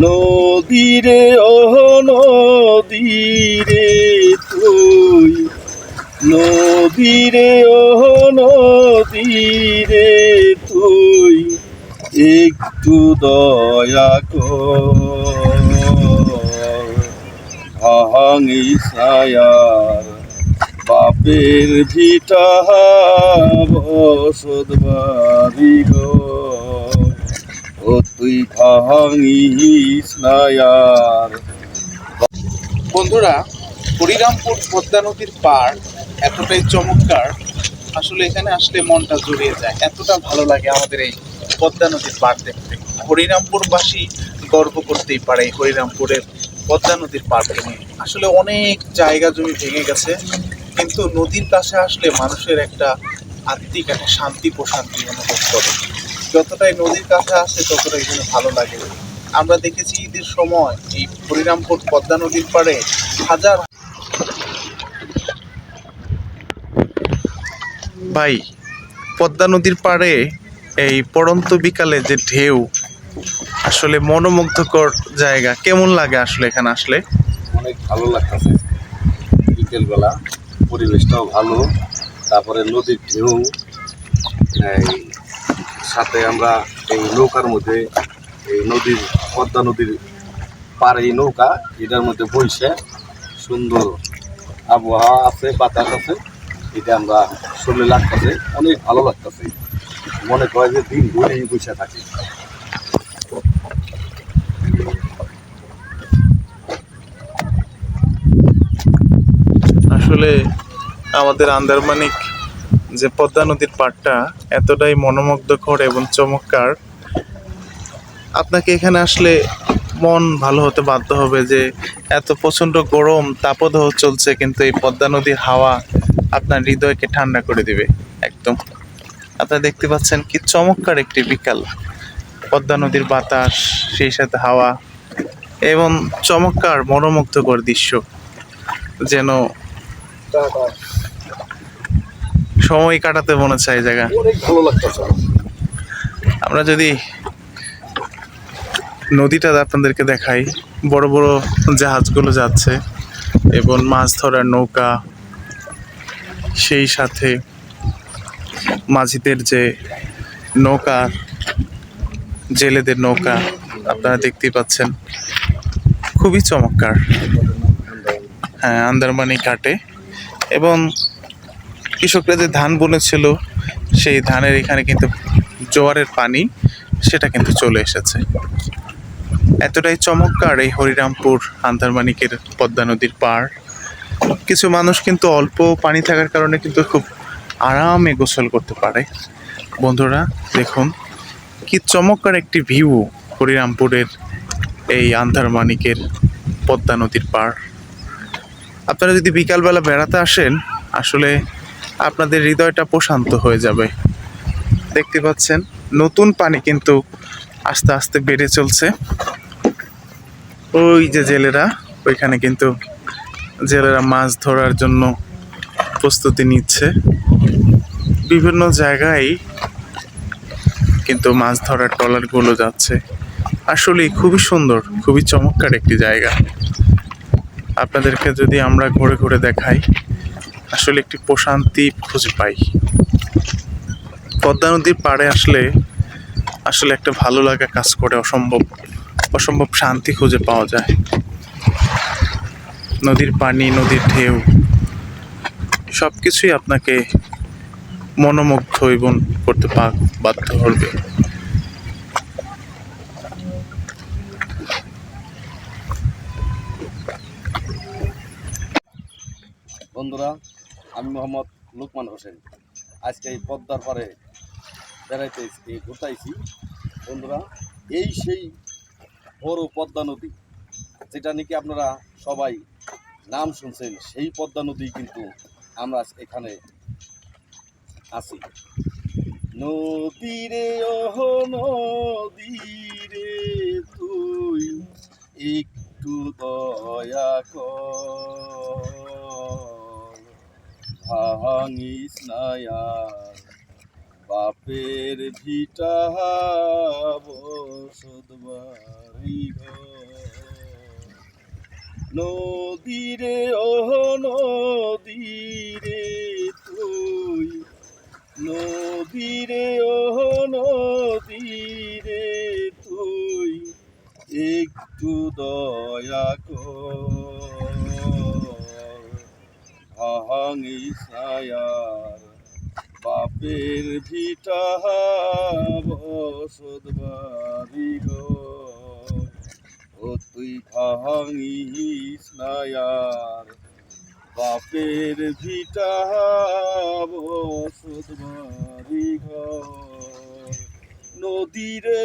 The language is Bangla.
নদীরে ও নদীরে তুই। নদীরে ও নদীরে তুই। একটু দয়া ভাঙি ছায়ার বাপের ভিটা বসত বাড়ি গো। বন্ধুরা হরিরামপুর পদ্মা নদীর পার এতটাই চমৎকার। আসলে এখানে আসলে মনটা জুড়িয়ে যায়। এতটা ভালো লাগে আমাদের এই পদ্মা নদীর পার দেখতে। হরিরামপুরবাসী গর্ব করতেই পারে এই হরিরামপুরের পদ্মা নদীর পাড়কে নিয়ে। আসলে অনেক জায়গা জমি ভেঙে গেছে, কিন্তু নদীর কাছে আসলে মানুষের একটা আত্মিক, একটা শান্তি প্রশান্তি অনুভব করে। যতটাই নদীর কাছে আসে ততটাই যেন ভালো লাগে। আমরা দেখেছি ঈদের সময় এই হরিরামপুর পদ্মা নদীর পাড়ে হাজার ভাই পদ্মা নদীর পাড়ে এই পড়ন্ত বিকালে যে ঢেউ আসলে মনোমুগ্ধকর জায়গা। কেমন লাগে আসলে এখানে আসলে? অনেক ভালো লাগতেছে। বিকেলবেলা পরিবেশটাও ভালো। তারপরে নদীর ঢেউ এই সাথে আমরা এই নৌকার মধ্যে, এই নদীর, পদ্মা নদীর পাড়ে এই নৌকা, এটার মধ্যে বইসে সুন্দর আবহাওয়া আছে, বাতাস আছে, এটা আমরা শরীরে লাগতেছে, অনেক ভালো লাগতেছে। মনে করে যে দিন ঘুরে বসে থাকি। আসলে আমাদের আন্দারমানিক যে পদ্মা নদীর পাড়টা এতটাই মনোমুগ্ধকর এবং চমৎকার। আপনাকে এখানে আসলে মন ভালো হতে বাধ্য হবে যে এত প্রচণ্ড গরম, তাপদাহ চলছে, কিন্তু এই পদ্মা নদীর হাওয়া আপনার হৃদয়কে ঠান্ডা করে দিবে, একদম। আপনারা দেখতে পাচ্ছেন কি চমৎকার একটি বিকাল। পদ্মা নদীর বাতাস, সেই সাথে হাওয়া এবং চমৎকার মনোমুগ্ধকর দৃশ্য। যেন সময় কাটাতে মনে চায় জায়গা। ভালো লাগতেছে। আমরা যদি নদীটা আপনাদেরকে দেখাই বড় বড় জাহাজগুলো যাচ্ছে এবং মাছ ধরার নৌকা সেই সাথে মাঝিদের যে নৌকা জেলেদের নৌকা আপনারা দেখতেই পাচ্ছেন। খুবই চমৎকার। হ্যাঁ আন্দারমানি ঘাটে। এবং কৃষকরা যে ধান বুনেছিল সেই ধানের এখানে কিন্তু জোয়ারের পানি, সেটা কিন্তু চলে এসেছে। এতটাই চমৎকার এই হরিরামপুর আন্দারমানিকের পদ্মা নদীর পাড়। কিছু মানুষ কিন্তু অল্প পানি থাকার কারণে কিন্তু খুব আরামে গোসল করতে পারে। বন্ধুরা, দেখুন কি চমৎকার একটি ভিউ হরিরামপুরের এই আন্দারমানিকের পদ্মা নদীর পাড়। আপনারা যদি বিকালবেলা বেড়াতে আসেন, আসলে আপনাদের হৃদয়টা প্রশান্ত হয়ে যাবে। দেখতে পাচ্ছেন, নতুন পানি কিন্তু আস্তে আস্তে বেড়ে চলছে। ওই যে জেলেরা, ওইখানে কিন্তু জেলেরা মাছ ধরার জন্য প্রস্তুতি নিচ্ছে। বিভিন্ন জায়গায় কিন্তু মাছ ধরার ট্রলারগুলো যাচ্ছে। আসলে খুবই সুন্দর, খুবই চমৎকার একটি জায়গা। আপনাদেরকে যদি আমরা ঘুরে ঘুরে দেখাই আসলে একটি প্রশান্তি খুঁজে পাই। পদ্মা নদীর পাড়ে আসলে আসলে একটা ভালো লাগা কাজ করে, অসম্ভব অসম্ভব শান্তি খুঁজে পাওয়া যায়। নদীর পানি, নদীর ঢেউ সব কিছুই আপনাকে মনোমুগ্ধ এবং করতে বাধ্য করবে। বন্ধুরা আমি মোহাম্মদ লুকমান হোসেন। আজকে এই পদ্মার পারে বেড়াইতে ঘুরতাইছি বন্ধুরা, এই সেই বড় পদ্মা নদী, যেটা নাকি আপনারা সবাই নাম শুনছেন, সেই পদ্মা নদী কিন্তু আমরা এখানে আছি। নদীরে, ওহ নদীরে, তুই একটু দয়া কর। ভাঙিস নায়ার বাপের ভিটা বসত বাড়ি নদীরে ও নদীরে তুই। নদীরে ও নদীরে তুই। একটু দয়া কর। ভাঙি ছায়ার বাপের ভিটা বসত বাড়ি ও তুই ভাঙিস নায়ার বাপের ভিটা বসত বাড়ি নদীরে